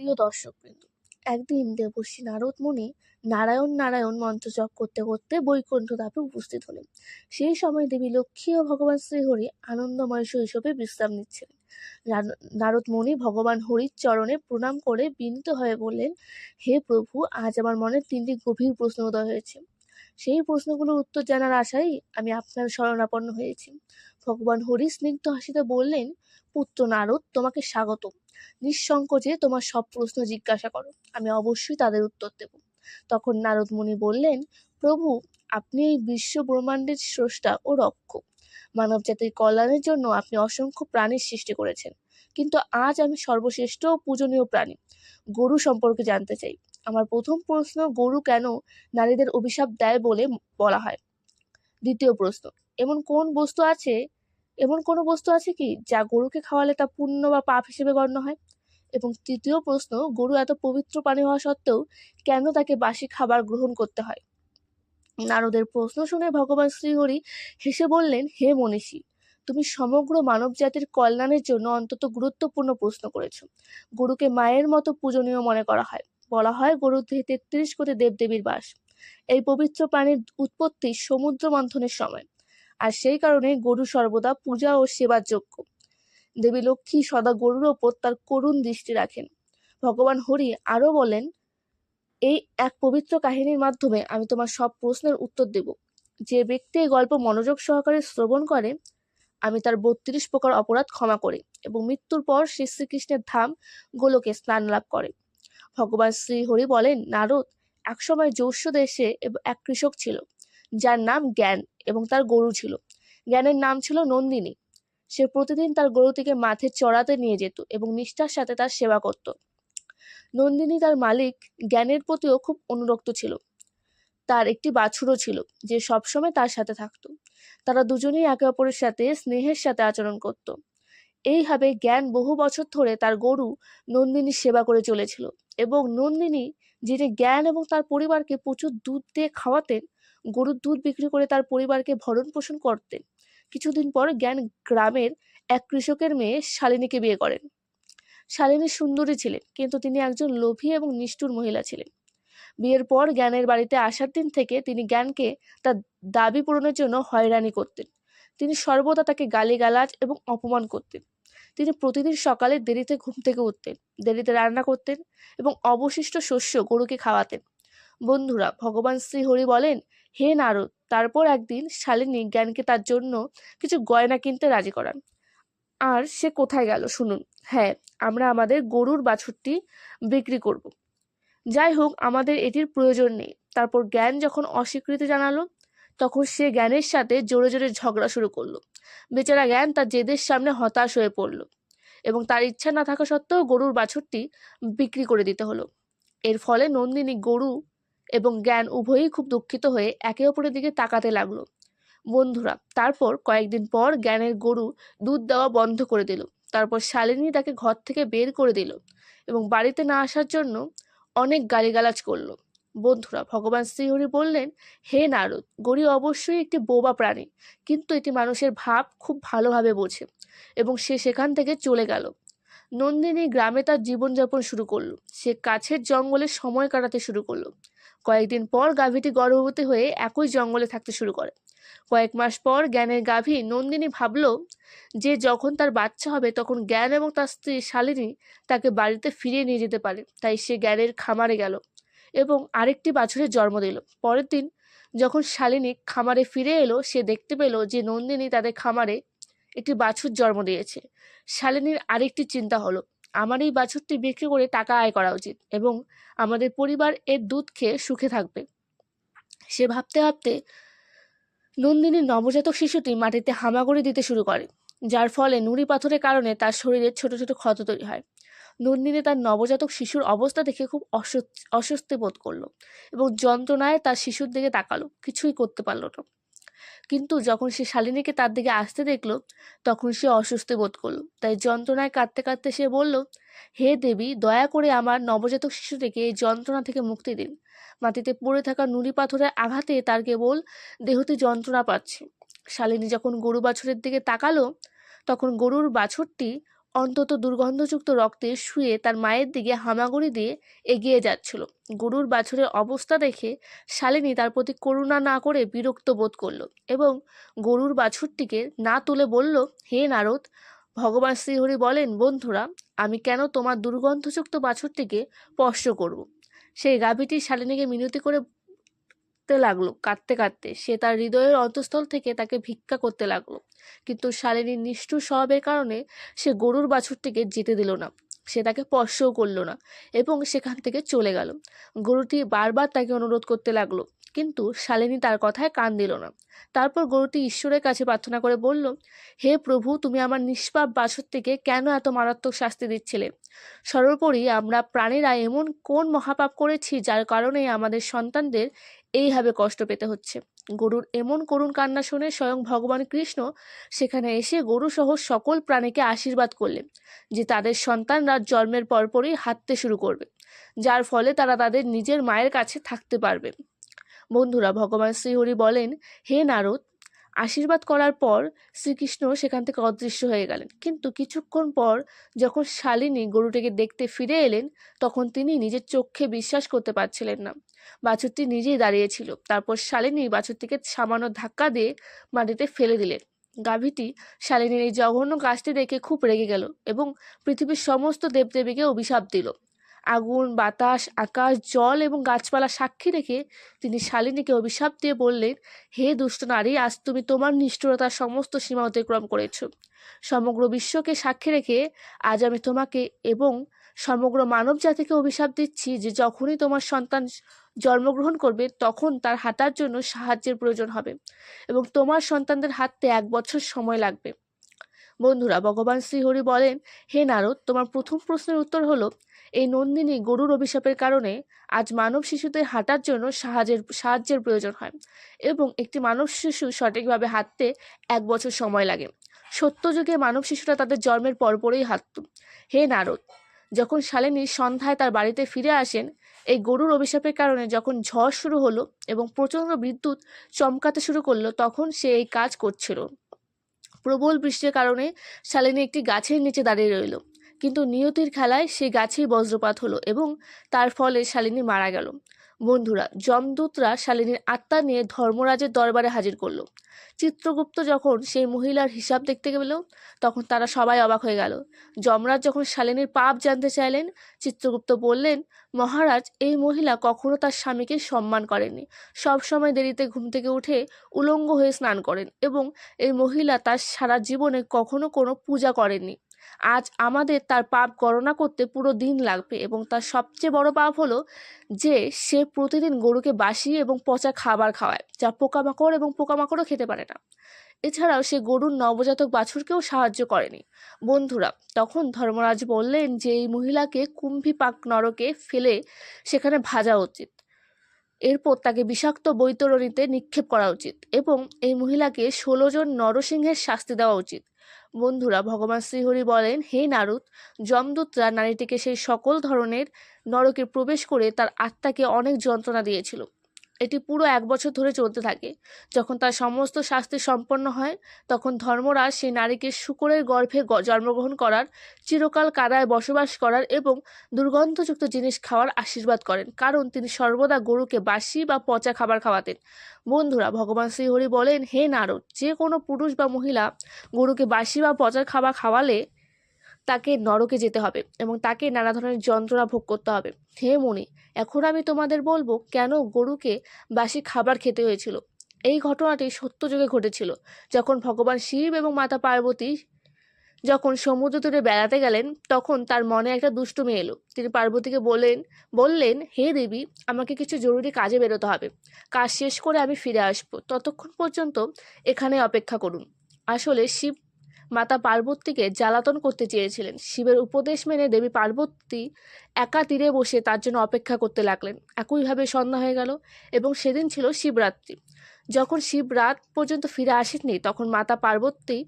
প্রিয় দর্শকবৃন্দ, একদিন দেবশ্রী নারদ মনে নারায়ণ নারায়ণ মন্ত্র জপ করতে করতে বৈকুণ্ঠ ধাপে উপস্থিত হলেন। সেই সময় দেবী লক্ষ্মী ও ভগবান শ্রীহরি আনন্দময় শৈশবে বিশ্রাম নিচ্ছিলেন। নার- নারদ মুনি ভগবান হরির চরণে প্রণাম করে বিনীত হয়ে বললেন, হে প্রভু, আজ আমার মনে তিনটি গভীর প্রশ্ন উদয় হয়েছে। সেই প্রশ্নগুলোর উত্তর জানার আশায় আমি আপনার শরণাপন্ন হয়েছি। ভগবান হরি স্নিগ্ধ হাসিতে বললেন, পুত্র নারদ, তোমাকে স্বাগত নিঃসংকোচে তোমার সব প্রশ্ন জিজ্ঞাসা করো। আমি অবশ্যই তাদের উত্তর দেব। তখন নারদ মুনি বললেন, প্রভু, আপনি এই বিশ্ব ব্রহ্মাণ্ডের স্রষ্টা ও রক্ষক। মানব জাতির কল্যাণের জন্য আপনি অসংখ্য প্রাণীর সৃষ্টি করেছেন। কিন্তু আজ আমি সর্বশ্রেষ্ঠ ও পূজনীয় প্রাণী। গরু সম্পর্কে জানতে চাই। আমার প্রথম প্রশ্ন, গরু কেন নারীদের অভিশাপ দেয় বলে বলা হয়? দ্বিতীয় প্রশ্ন, এমন কোন বস্তু আছে, এমন কোনো বস্তু আছে কি যা গরুকে খাওয়ালে তা পুণ্য বা পাপ হিসেবে গণ্য হয়? এবং তৃতীয় প্রশ্ন, গরু এত পবিত্র প্রাণী হওয়া সত্ত্বেও কেন তাকে বাসি খাবার গ্রহণ করতে হয়? নারদের প্রশ্ন শুনে ভগবান শ্রীহরি হেসে বললেন, হে মনীষী, তুমি সমগ্র মানব জাতির কল্যাণের জন্য অন্তত গুরুত্বপূর্ণ প্রশ্ন করেছ। গরুকে মায়ের মতো পূজনীয় মনে করা হয়। বলা হয় গরুর দেহে তেত্রিশ কোটি দেবদেবীর বাস। এই পবিত্র প্রাণীর উৎপত্তি সমুদ্র মন্থনের সময়। আর সেই কারণে গরু সর্বদা পূজা ও সেবার যোগ্য। দেবী লক্ষ্মী সদা গরুর ওপর তার করুণ দৃষ্টি রাখেন। ভগবান হরি আরও বলেন, এই এক পবিত্র কাহিনীর মাধ্যমে আমি তোমার সব প্রশ্নের উত্তর দেব। যে ব্যক্তি এই গল্প মনোযোগ সহকারে শ্রবণ করে, আমি তার বত্রিশ প্রকার অপরাধ ক্ষমা করি এবং মৃত্যুর পর শ্রী শ্রীকৃষ্ণের ধাম গোলকে স্নান লাভ করে। ভগবান শ্রী হরি বলেন, নারদ একসময় যৌষ্য দেশে এক কৃষক ছিল। যার নাম জ্ঞান এবং তার গরু ছিল। জ্ঞানের নাম ছিল নন্দিনী। সে প্রতিদিন তার গরুটিকে মাঠে চড়াতে নিয়ে যেত এবং নিষ্ঠার সাথে তার সেবা করত। নন্দিনী তার মালিক জ্ঞানের প্রতিও খুব অনুরক্ত ছিল। তার একটি বাছুরও ছিল যে সবসময় তার সাথে থাকতো। তারা দুজনেই একে অপরের সাথে স্নেহের সাথে আচরণ করত। এইভাবে জ্ঞান বহু বছর ধরে তার গরু নন্দিনীর সেবা করে চলেছিল এবং নন্দিনী যিনি জ্ঞান এবং তার পরিবারকে প্রচুর দুধ দিয়ে খাওয়াতেন, গরুর দুধ বিক্রি করে তার পরিবারকে ভরণ পোষণ করতেন। কিছুদিন পর জ্ঞান গ্রামের এক কৃষকের মেয়ে শালিনীকে বিয়ে করেন। শালিনী সুন্দরী ছিলেন, কিন্তু তিনি একজন লোভী এবং নিষ্ঠুর মহিলা ছিলেন। বিয়ের পর জ্ঞানের বাড়িতে আসার দিন থেকে তিনি জ্ঞানকে তার দাবি পূরণের জন্য হয়রানি করতেন। তিনি সর্বদা তাকে গালিগালাজ এবং অপমান করতেন। তিনি প্রতিদিন সকালে দেরিতে ঘুম থেকে উঠতেন, দেরিতে রান্না করতেন এবং অবশিষ্ট শস্য গরুকে খাওয়াতেন। বন্ধুরা, ভগবান শ্রীহরি বলেন, হে নারদ, তারপর একদিন শালিনী জ্ঞানকে তার জন্য কিছু গয়না কিনতে রাজি করান। আর সে কোথায় গেল, শুনুন। হ্যাঁ আমরা আমাদের গরুর বাছুরটি বিক্রি করব। যাই হোক, আমাদের এটির প্রয়োজন নেই। তারপর জ্ঞান যখন অস্বীকৃতি জানালো তখন সে জ্ঞানের সাথে জোরে জোরে ঝগড়া শুরু করল। বেচারা জ্ঞান তার জেদের সামনে হতাশ হয়ে পড়ল এবং তার ইচ্ছা না থাকা সত্ত্বেও গরুর বাছুরটি বিক্রি করে দিতে হলো। এর ফলে নন্দিনী গরু এবং জ্ঞান উভয়ই খুব দুঃখিত হয়ে একে অপরের দিকে তাকাতে লাগল। বন্ধুরা, তারপর কয়েকদিন পর জ্ঞানের গরু দুধ দেওয়া বন্ধ করে দিল। তারপর শালিনী তাকে ঘর থেকে বের করে দিল এবং বাড়িতে না আসার জন্য অনেক গালিগালাজ করল। বন্ধুরা, ভগবান শ্রীহরি বললেন, হে নারদ, গরু অবশ্যই একটি বোবা প্রাণী, কিন্তু এটি মানুষের ভাব খুব ভালোভাবে বোঝে এবং সে সেখান থেকে চলে গেল। নন্দিনী গ্রামে তার জীবনযাপন শুরু করল। সে কাছের জঙ্গলে সময় কাটাতে শুরু করল। কয়েকদিন পর গাভীটি গর্ভবতী হয়ে একই জঙ্গলে থাকতে শুরু করে। কয়েক মাস পর জ্ঞানের গাভী নন্দিনী ভাবল যে যখন তার বাচ্চা হবে তখন জ্ঞান এবং তার স্ত্রী শালিনী তাকে বাড়িতে ফিরিয়ে নিয়ে যেতে পারে। তাই সে জ্ঞানের খামারে গেল। এবং আরেকটি বাছুরের জন্ম দিল। পরের দিন যখন শালিনী খামারে ফিরে এলো, সে দেখতে পেল যে নন্দিনী তাদের খামারে একটি বাছুর জন্ম দিয়েছে। শালিনীর আরেকটি চিন্তা হলো, আমার এই বাছুরটি বিক্রি করে টাকা আয় করা উচিত এবং আমাদের পরিবার এর দুধ খেয়ে সুখে থাকবে। সে ভাবতে ভাবতে নন্দিনীর নবজাতক শিশুটি মাটিতে হামাগুড়ি দিতে শুরু করে, যার ফলে নুড়ি পাথরের কারণে তার শরীরে ছোট ছোট ক্ষত তৈরি হয়। নন্দিনী তার নবজাতক শিশুর অবস্থা দেখে খুব অস্বস্তি বোধ করল এবং যন্ত্রণায় তার শিশুর দিকে তাকালো, কিছুই করতে পারল না। কিন্তু যখন সে শালিনীকে তার দিকে আসতে দেখল, তখন সে অস্বস্তি বোধ করল। তাই যন্ত্রণায় কাঁদতে কাঁদতে সে বলল, হে দেবী, দয়া করে আমার নবজাতক শিশুটিকে এই যন্ত্রণা থেকে মুক্তি দিন। মাটিতে পড়ে থাকা নুড়ি পাথরের আঘাতে তার কেবল দেহতে যন্ত্রণা পাচ্ছে। শালিনী যখন গরু বাছুরের দিকে তাকালো, তখন গরুর বাছুরটি অন্তত দুর্গন্ধযুক্ত রক্তে শুয়ে তার মায়ের দিকে হামাগুড়ি দিয়ে এগিয়ে যাচ্ছিল। গরুর বাছুরের অবস্থা দেখে শালিনী তার প্রতি করুণা না করে বিরক্ত বোধ করল এবং গরুর বাছুরটিকে না তুলে বলল, হে নারদ, ভগবান শ্রীহরি বলেন, বন্ধুরা, আমি কেন তোমার দুর্গন্ধযুক্ত বাছুরটিকে স্পর্শ করব? সেই গাভীটি শালিনীকে মিনতি করে কাঁদতে লাগল, কাঁদতে কাঁদতে। সে তার হৃদয়ের অন্তঃস্থল থেকে তাকে ভিক্ষা করতে লাগল। কিন্তু শালিনীর নিষ্ঠুর স্বভাবের কারণে সে গরুর বাছুরটিকে যেতে দিল না। সে তাকে স্পর্শও করল না এবং সেখান থেকে চলে গেল। গরুটি বারবার তাকে অনুরোধ করতে লাগল, কিন্তু শালিনী তার কথায় কান দিল না। তারপর গরুটি ঈশ্বরের কাছে প্রার্থনা করে বলল, হে প্রভু, তুমি আমার নিষ্পাপ বাছুরটিকে কেন এত মারাত্মক শাস্তি দিচ্ছিলে? সর্বোপরি আমরা প্রাণীরা এমন কোন মহাপাপ করেছি যার কারণে আমাদের সন্তানদের এইভাবে কষ্ট পেতে হচ্ছে। গরুর এমন করুণ কান্না শুনে স্বয়ং ভগবান কৃষ্ণ সেখানে এসে গরু সহ সকল প্রাণীকে আশীর্বাদ করলেন যে তাদের সন্তানরা জন্মের পরপরই হাঁটতে শুরু করবে, যার ফলে তারা তাদের নিজের মায়ের কাছে থাকতে পারবে। বন্ধুরা, ভগবান শ্রীহরি বলেন, হে নারদ, আশীর্বাদ করার পর শ্রীকৃষ্ণ সেখান থেকে অদৃশ্য হয়ে গেলেন। কিন্তু কিছুক্ষণ পর যখন শালিনী গরুটিকে দেখতে ফিরে এলেন, তখন তিনি নিজের চোখে বিশ্বাস করতে পারছিলেন না। বাছুরটি নিজেই দাঁড়িয়েছিল তারপর শালিনী বাছুরটিকে সামান্য ধাক্কা দিয়ে মাটিতে ফেলে দিলেন। গাভীটি শালিনীর এই জঘন্য কাজটি দেখে খুব রেগে গেল এবং পৃথিবীর সমস্ত দেবদেবীকে অভিশাপ দিল। আগুন, বাতাস, আকাশ, জল এবং গাছপালা সাক্ষী রেখে তিনি শালিনীকে অভিশাপ দিয়ে বললেন, হে দুষ্ট নারী, আজ তুমি তোমার নিষ্ঠুরতার সমস্ত সীমা অতিক্রম করেছ। সমগ্র বিশ্বকে সাক্ষী রেখে আজ আমি তোমাকে এবং সমগ্র মানব জাতিকে অভিশাপ দিচ্ছি যে যখনই তোমার সন্তান জন্মগ্রহণ করবে, তখন তার হাঁটার জন্য সাহায্যের প্রয়োজন হবে এবং তোমার সন্তানদের হাঁটতে এক বছর সময় লাগবে। বন্ধুরা, ভগবান শ্রীহরি বলেন, হে নারদ, তোমার প্রথম প্রশ্নের উত্তর হলো, এই নন্দিনী গরুর অভিশাপের কারণে আজ মানব শিশুদের হাঁটার জন্য সাহায্যের সাহায্যের প্রয়োজন হয় এবং একটি মানব শিশু সঠিকভাবে হাঁটতে এক বছর সময় লাগে। সত্যযুগে মানব শিশুরা তাদের জন্মের পরপরই হাঁটত। হে নারদ, যখন শালিনী সন্ধ্যায় তার বাড়িতে ফিরে আসেন এই গরুর অভিশাপের কারণে যখন ঝড় শুরু হলো এবং প্রচণ্ড বিদ্যুৎ চমকাতে শুরু করল, তখন সে এই কাজ করছিল। প্রবল বৃষ্টির কারণে শালিনী একটি গাছের নিচে দাঁড়িয়ে রইল। কিন্তু নিয়তির খেলায় সে গাছেই বজ্রপাত হলো এবং তার ফলে শালিনী মারা গেল। বন্ধুরা, যমদূতরা শালিনীর আত্মা নিয়ে ধর্মরাজের দরবারে হাজির করল। চিত্রগুপ্ত যখন সেই মহিলার হিসাব দেখতে গেল, তখন তারা সবাই অবাক হয়ে গেল। যমরাজ যখন শালিনীর পাপ জানতে চাইলেন, চিত্রগুপ্ত বললেন, মহারাজ, এই মহিলা কখনো তার স্বামীকে সম্মান করেননি। সব সময় দেরিতে ঘুম থেকে উঠে উলঙ্গ হয়ে স্নান করেন এবং এই মহিলা তার সারা জীবনে কখনো কোনো পূজা করেননি। আজ আমাদের তার পাপ গণনা করতে পুরো দিন লাগবে এবং তার সবচেয়ে বড় পাপ হলো যে সে প্রতিদিন গরুকে বাসি এবং পচা খাবার খাওয়ায়, যা পোকামাকড় এবং পোকামাকড়ও খেতে পারে না। এছাড়াও সে গরুর নবজাতক বাছুরকেও সাহায্য করেনি। বন্ধুরা, তখন ধর্মরাজ বললেন যে এই মহিলাকে কুম্ভি পাক নরকে ফেলে সেখানে ভাজা উচিত। এরপর তাকে বিষাক্ত বৈতরণীতে নিক্ষেপ করা উচিত এবং এই মহিলাকে ষোলো জন নরসিংহের শাস্তি দেওয়া উচিত। বন্ধুরা, ভগবান শ্রীহরি বলেন, হে নারদ, যমদূতরা নারীটিকে সেই সকল ধরনের নরকে প্রবেশ করে তার আত্মাকে অনেক যন্ত্রণা দিয়েছিল। এটি পুরো এক বছর ধরে চলতে থাকে। যখন তার সমস্ত শাস্তি সম্পন্ন হয়, তখন ধর্মরাজ সেই নারীকে শুকরের গর্ভে জন্মগ্রহণ করার, চিরকাল কাদায় বসবাস করার এবং দুর্গন্ধযুক্ত জিনিস খাওয়ার আশীর্বাদ করেন। কারণ তিনি সর্বদা গরুকে বাসি বা পচা খাবার খাওয়াতেন। বন্ধুরা, ভগবান শ্রীহরি বলেন, হে নারদ, যে কোনো পুরুষ বা মহিলা গরুকে বাসি বা পচা খাবার খাওয়ালে তাকে নরকে যেতে হবে এবং তাকে নানা ধরনের যন্ত্রণা ভোগ করতে হবে। হে মনি, এখন আমি তোমাদের বলব কেন গরুকে বাসি খাবার খেতে হয়েছিল? এই ঘটনাটি সত্য যুগে ঘটেছিল। যখন ভগবান শিব এবং মাতা পার্বতী যখন সমুদ্র তীরে বেড়াতে গেলেন, তখন তার মনে একটা দুষ্টুমি এলো। তিনি পার্বতীকে বললেন বললেন, হে দেবী, আমাকে কিছু জরুরি কাজে বেরোতে হবে। কাজ শেষ করে আমি ফিরে আসব। ততক্ষণ পর্যন্ত এখানে অপেক্ষা করুন। আসলে শিব মাতা পার্বতীকে জ্বালাতন করতে চেয়েছিলেন। শিবের উপদেশ মেনে দেবী পার্বতী একা তীরে বসে তার জন্য অপেক্ষা করতে লাগলেন। একইভাবে সন্ধ্যা হয়ে গেল এবং সেদিন ছিল শিবরাত্রি। যখন শিব রাত পর্যন্ত ফিরে আসেননি, তখন মাতা পার্বতী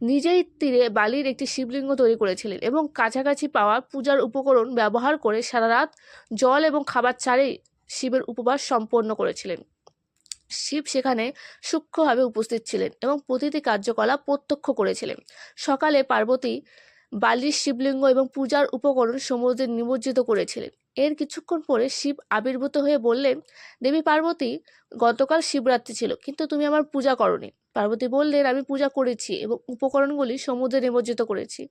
নিজেই তীরে বালির একটি শিবলিঙ্গ তৈরি করেছিলেন এবং কাছাকাছি পাওয়া পূজার উপকরণ ব্যবহার করে সারা রাত জল এবং খাবার ছাড়েই শিবের উপবাস সম্পন্ন করেছিলেন। শিব সেখানে সূক্ষ্মভাবে উপস্থিত ছিলেন এবং প্রতিটি কার্যকলাপ প্রত্যক্ষ করেছিলেন। সকালে পার্বতী বালির শিবলিঙ্গ এবং পূজার উপকরণ সমুদ্রে নিমজ্জিত করেছিলেন। এর কিছুক্ষণ পরে শিব আবির্ভূত হয়ে বললেন, দেবী পার্বতী, গতকাল শিবরাত্রি ছিল, কিন্তু তুমি আমার পূজা করনি। পার্বতী বললেন, আমি পূজা করেছি এবং উপকরণগুলি সমুদ্রে নিমজ্জিত করেছি।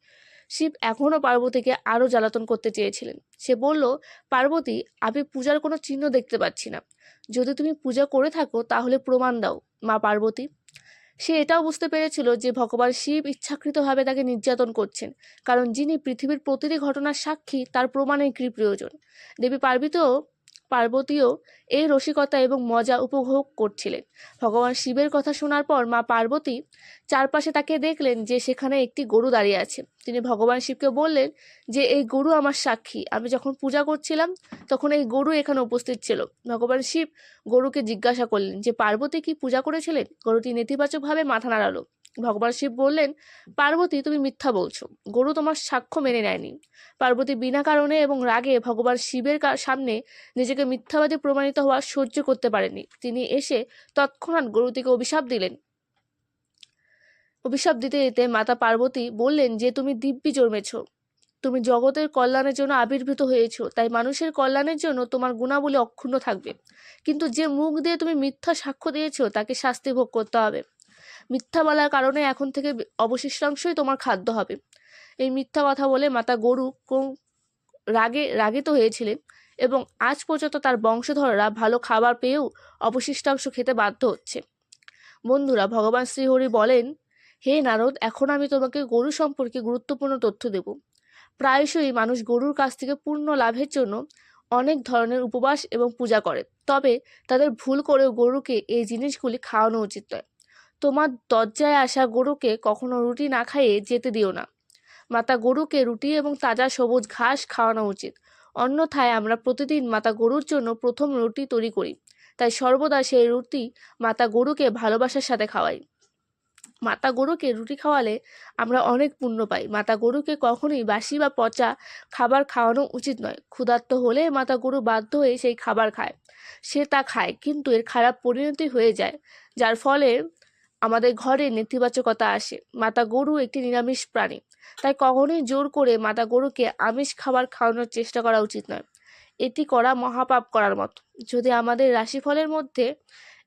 শিব এখনও পার্বতীকে আরও জ্বালাতন করতে চেয়েছিলেন। সে বলল, পার্বতী, আমি পূজার কোনো চিহ্ন দেখতে পাচ্ছি না। যদি তুমি পূজা করে থাকো, তাহলে প্রমাণ দাও, মা পার্বতী। সে এটাও বুঝতে পেরেছিল যে ভগবান শিব ইচ্ছাকৃতভাবে তাকে নির্যাতন করছেন, কারণ যিনি পৃথিবীর প্রতিটি ঘটনার সাক্ষী, তার প্রমাণের কি প্রয়োজন? দেবী পার্বতীও পার্বতীও এই রসিকতা এবং মজা উপভোগ করছিলেন। ভগবান শিবের কথা শোনার পর মা পার্বতী চারপাশে তাকে দেখলেন যে সেখানে একটি গরু দাঁড়িয়ে আছে। তিনি ভগবান শিবকে বললেন যে, এই গরু আমার সাক্ষী। আমি যখন পূজা করছিলাম, তখন এই গরু এখানে উপস্থিত ছিল। ভগবান শিব গরুকে জিজ্ঞাসা করলেন যে, পার্বতী কি পূজা করেছিলেন? গরুটি নেতিবাচকভাবে মাথা নাড়ালো। ভগবান শিব বললেন, পার্বতী, তুমি মিথ্যা বলছো। গরু তোমার সাক্ষ্য মেনে নেয়নি। পার্বতী বিনা কারণে এবং রাগে ভগবান শিবের সামনে নিজেকে মিথ্যাবাদী প্রমাণিত হওয়া সহ্য করতে পারেনি। তিনি এসে তৎক্ষণাৎ গরুটিকে অভিশাপ দিলেন। অভিশাপ দিতে দিতে মাতা পার্বতী বললেন যে, তুমি দিব্যি জন্মেছ। তুমি জগতের কল্যাণের জন্য আবির্ভূত হয়েছো। তাই মানুষের কল্যাণের জন্য তোমার গুণাবলী অক্ষুণ্ণ থাকবে। কিন্তু যে মুখ দিয়ে তুমি মিথ্যা সাক্ষ্য দিয়েছ, তাকে শাস্তি ভোগ করতে হবে। মিথ্যা বলার কারণে এখন থেকে অবশিষ্টাংশই তোমার খাদ্য হবে। এই মিথ্যা কথা বলে মাতা গরু রাগে রাগিত হয়েছিলেন এবং আজ পর্যন্ত তার বংশধররা ভালো খাবার পেয়েও অবশিষ্টাংশ খেতে বাধ্য হচ্ছে। বন্ধুরা, ভগবান শ্রীহরি বলেন, হে নারদ, এখন আমি তোমাকে গরু সম্পর্কে গুরুত্বপূর্ণ তথ্য দেব। প্রায়শই মানুষ গরুর কাছ থেকে পূর্ণ লাভের জন্য অনেক ধরনের উপবাস এবং পূজা করে। তবে তাদের ভুল করেও গরুকে এই জিনিসগুলি খাওয়ানো উচিত নয়। তোমার দরজায় আসা গরুকে কখনো রুটি না খাইয়ে যেতে দিও না। মাতা গরুকে রুটি এবং তাজা সবুজ ঘাস খাওয়ানো উচিত। অন্যথায় আমরা প্রতিদিন মাতা গরুর জন্য প্রথম রুটি তৈরি করি। তাই সর্বদা সেই রুটি মাতা গরুকে ভালোবাসার সাথে খাওয়াই। মাতা গরুকে রুটি খাওয়ালে আমরা অনেক পুণ্য পাই। মাতা গরুকে কখনোই বাসি বা পচা খাবার খাওয়ানো উচিত নয়। ক্ষুধার্ত হলে মাতা গরু বাধ্য হয়ে সেই খাবার খায়। সে তা খায়, কিন্তু এর খারাপ পরিণতি হয়ে যায়, যার ফলে আমাদের ঘরে নেতিবাচকতা আসে। মাতা গরু একটি নিরামিষ প্রাণী। তাই কখনোই জোর করে মাতা গরুকে আমিষ খাবার খাওয়ানোর চেষ্টা করা উচিত নয়। এটি করা মহাপাপ করার মতো। যদি আমাদের রাশিফলের মধ্যে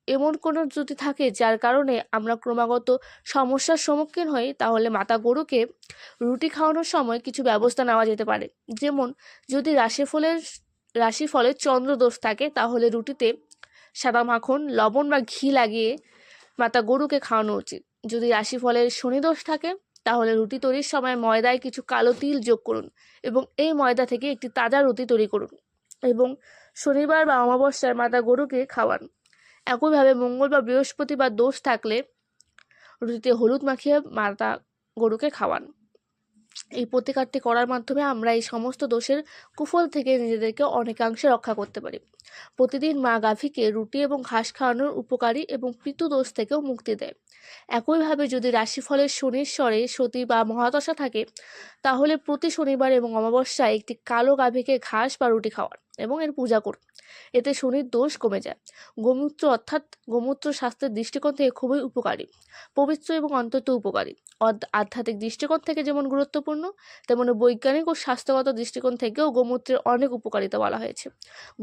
এমন কোনো ত্রুটি থাকে যার কারণে আমরা ক্রমাগত সমস্যার সম্মুখীন হই, তাহলে মাতা গরুকে রুটি খাওয়ানোর সময় কিছু ব্যবস্থা নেওয়া যেতে পারে। যেমন, যদি রাশিফলের রাশিফলের চন্দ্রদোষ থাকে, তাহলে রুটিতে সাদা মাখন, লবণ বা ঘি লাগিয়ে মাতা গরুকে খাওয়ানো উচিত। যদি রাশিফলের শনিদোষ থাকে, তাহলে রুটি তৈরির সময় ময়দায় কিছু কালো তিল যোগ করুন এবং এই ময়দা থেকে একটি তাজা রুটি তৈরি করুন এবং শনিবার বা অমাবস্যার মাতা গরুকে খাওয়ান। একইভাবে মঙ্গল বা বৃহস্পতিবার দোষ থাকলে রুটিতে হলুদ মাখিয়ে মাতা গরুকে খাওয়ান। এই প্রতিকারটি করার মাধ্যমে আমরা এই সমস্ত দোষের কুফল থেকে নিজেদেরকে অনেকাংশে রক্ষা করতে পারি। প্রতিদিন মা গাভীকে রুটি এবং ঘাস খাওয়ানোর উপকারী এবং দোষ থেকেও মুক্তি দেয়। একইভাবে যদি রাশিফলের শনির স্বরে সতী বা মহাদশা থাকে, তাহলে প্রতি শনিবার এবং অমাবস্যায় একটি কালো গাভীকে ঘাস বা রুটি খাওয়ান এবং এর পূজা করুন। এতে শনির দোষ কমে যায়। গোমূত্র অর্থাৎ গোমূত্র স্বাস্থ্যের দৃষ্টিকোণ থেকে খুবই উপকারী, পবিত্র এবং অন্তত উপকারী। আধ্যাত্মিক দৃষ্টিকোণ থেকে যেমন গুরুত্বপূর্ণ, তেমন বৈজ্ঞানিক ও স্বাস্থ্যগত দৃষ্টিকোণ থেকেও গোমূত্রের অনেক উপকারিতা বলা হয়েছে।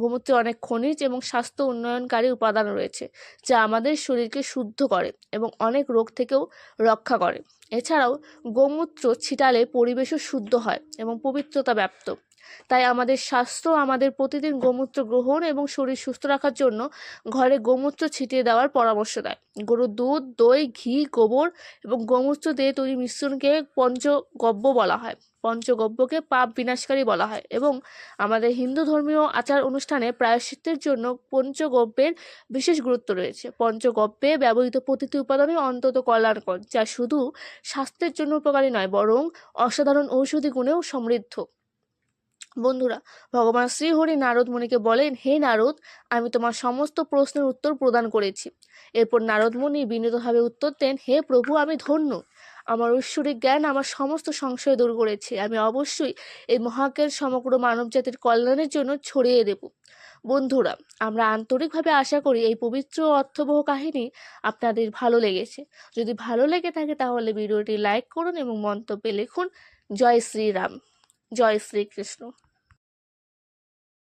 গোমূত্রে অনেক খনিজ এবং স্বাস্থ্য উন্নয়নকারী উপাদান রয়েছে, যা আমাদের শরীরকে শুদ্ধ করে এবং অনেক রোগ থেকেও রক্ষা করে। এছাড়াও গোমূত্র ছিটালে পরিবেশও শুদ্ধ হয় এবং পবিত্রতা ব্যাপ্ত। তাই আমাদের স্বাস্থ্য, আমাদের প্রতিদিন গোমূত্র গ্রহণ এবং শরীর সুস্থ রাখার জন্য ঘরে গোমূত্র ছিটিয়ে দেওয়ার পরামর্শ দেয়। গরুর দুধ, দই, ঘি, গোবর এবং গোমূত্র দিয়ে তৈরি মিশ্রণকে পঞ্চগব্য বলা হয়। পঞ্চগব্যকে পাপ বিনাশকারী বলা হয় এবং আমাদের হিন্দু ধর্মীয় আচার অনুষ্ঠানে প্রায়শ্চিত্তের জন্য পঞ্চগব্যের বিশেষ গুরুত্ব রয়েছে। পঞ্চগব্যে ব্যবহৃত প্রতিটি উপাদানই অন্তত কল্যাণকর, যা শুধু স্বাস্থ্যের জন্য উপকারী নয়, বরং অসাধারণ ঔষধি গুণেও সমৃদ্ধ। বন্ধুরা, ভগবান শ্রীহরি নারদ মুনিকে বলেন, হে নারদ, আমি তোমার সমস্ত প্রশ্নের উত্তর প্রদান করেছি। এরপর নারদ মুনি বিনীতভাবে উত্তর দেন, হে প্রভু, আমি ধন্য। আমার ঐশ্বরিক জ্ঞান আমার সমস্ত সংশয় দূর করেছে। আমি অবশ্যই এই মহাজ্ঞান সমগ্র মানবজাতির কল্যাণের জন্য ছড়িয়ে দেব। বন্ধুরা, আমরা আন্তরিকভাবে আশা করি এই পবিত্র অর্থবহ কাহিনী আপনাদের ভালো লেগেছে। যদি ভালো লেগে থাকে তাহলে ভিডিওটি লাইক করুন এবং মন্তব্যে লিখুন, জয় শ্রীরাম। জয় শ্রীকৃষ্ণ।